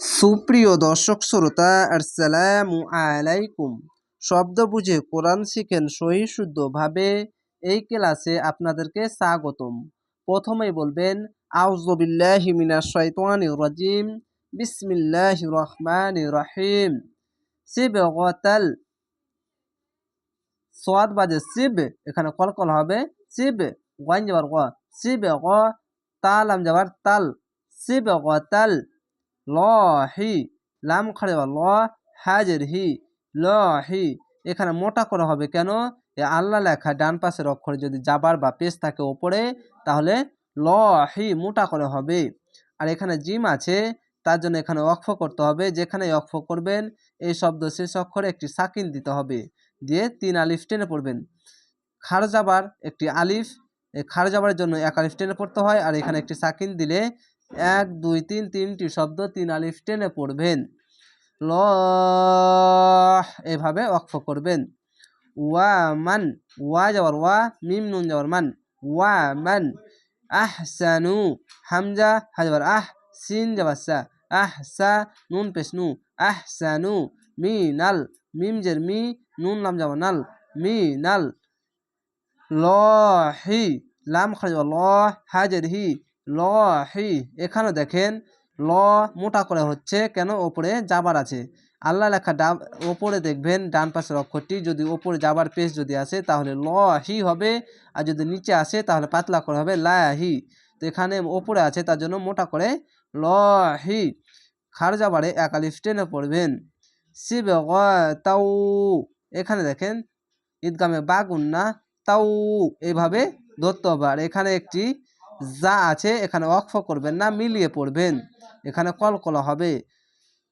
সুপ্রিয় দর্শক শ্রোতা, আসসালামু আলাইকুম। শব্দ বুঝে কোরআন শিখেন সহি শুদ্ধভাবে এই ক্লাসে আপনাদেরকে স্বাগতম। প্রথমেই বলবেন আউজবিল্লাহি মিনাশ শাইতানির রাজিম, বিসমিল্লাহির রহমানির রহিম। সিবগাতাল সোয়াদ বাজে সিব, এখানে কলকল হবে, সিব গয়েন যাবার গ, সিব গ তালাম যাবার তাল, সিব গতাল। লহি, লাম খাড়ে ল হাজের হি লহি। এখানে মোটা করে হবে কেন? এ আল্লাহ লেখা ডান পাশের অক্ষরে যদি যাবার বা পেশ থাকে ওপরে, তাহলে ল হি মোটা করে হবে। আর এখানে জিম আছে, তার জন্য এখানে অক্ষ করতে হবে। যেখানে অক্ষ করবেন, এই শব্দ শেষ অক্ষরে একটি সাকিন দিতে হবে। দিয়ে তিন আলিফ টেনে পড়বেন। খার যাবার একটি আলিফ খার যাবার জন্য এক আলিফ টেনে পড়তে হয়। আর এখানে একটি সাকিন দিলে এক, দুই, তিন, তিনটি শব্দ তিন আলিফ টেনে পড়বেন। ল এভাবে অক্ষ করবেন। ওয়া মান, ওয়া যাওয়ার ওয়া, মিম নুন যাওয়ার মান। ওয়া মান, আহসানু, হামজা হাজাবার আহ, সিন যাবার সা, আহসা, নুন পেশ নু আহসানু, মি, নাল, মিম জের মি, নুন লাম যাবার নাল, মি, নাল, লহি, লাম খাজা ল হাজের হি ল, হি এখানে দেখেন, ল মোটা করে হচ্ছে কেন ওপরে যাবার আছে। আল্লাহ লেখা ডাব, ওপরে দেখবেন, ডান পাশের অক্ষরটি যদি ওপরে যাবার পেশ যদি আসে, তাহলে ল, হি হবে, আর যদি নিচে আসে, তাহলে পাতলা করে হবে, লা, হি। তো এখানে ওপরে আছে, তার জন্য মোটা করে ল, হি। খার যাবারে একালিফ টেনে পড়বেন। শিব তাও এখানে দেখেন, ঈদগামে বাগুন না তাও এইভাবে ধরতে হবে। আর এখানে একটি যা আছে এখানে অক্ষ করবেন না, মিলিয়ে পড়বেন। এখানে কলকলা হবে।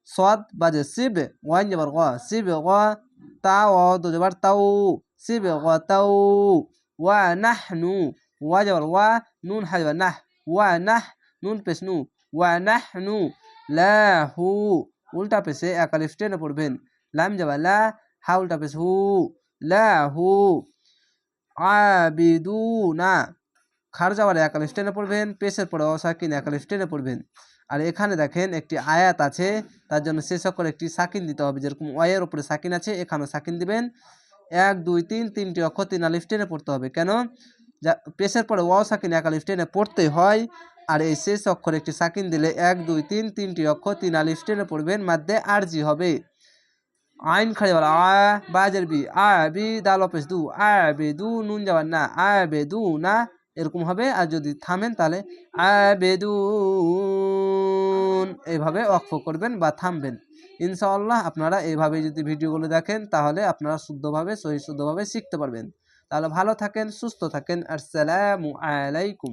সদ বাজে শিব ওয়াইন যাবার গ শিব গ, তা, ও, দো যাবার তাও শিব গ তাও ওয়া নাহ নু ওয়া যাবার ওয়া, নুন হাজবার নাহ, ওয়া, নাহ, নুন পেশ নু, ওয়া নাহ নু লাহু উল্টা পেশে একালিফ টেনে পড়বেন। লাম যাবা লা, হা, উল্টা পেশ হু লাহু আবিদুনা। খার যাওয়ার একালিফ টেনে পড়বেন, পেশের পরে অসাকিন একাল টেনে পড়বেন। আর এখানে দেখেন একটি আয়াত আছে, তার জন্য শেষ অক্ষর একটি সাকিন দিতে হবে, যেরকম ওয়ের উপরে সাকিন আছে, এখানেও সাকিন দিবেন। এক, দুই, তিন, তিনটি অক্ষর তিন আলিফ টেনে পড়তে হবে। কেন? যা, পেশের পরে ওয়াও সাকিন এক আলিফ টেনে পড়তে হয়, আর এই শেষ অক্ষর একটি সাকিন দিলে এক, দুই, তিন, তিনটি অক্ষর তিন আলিফ টেনে পড়বেন, মাধ্যে আরজি হবে। আইন খাড়ি বলা আ বাজের বি, আ, বি, দাল অপেস দু, আ, বে, দু, নুন যাবার না, আ, বে, দু, না এরকম হবে। আর যদি থামেন তাহলে আবেদুন। এভাবে অক্ষ করবেন বা থামবেন। ইনশাআল্লাহ আপনারা এভাবে যদি ভিডিওগুলো দেখেন তাহলে আপনারা শুদ্ধভাবে সহি শুদ্ধভাবে শিখতে পারবেন। তাহলে ভালো থাকেন, সুস্থ থাকেন। আর আসসালামু আলাইকুম।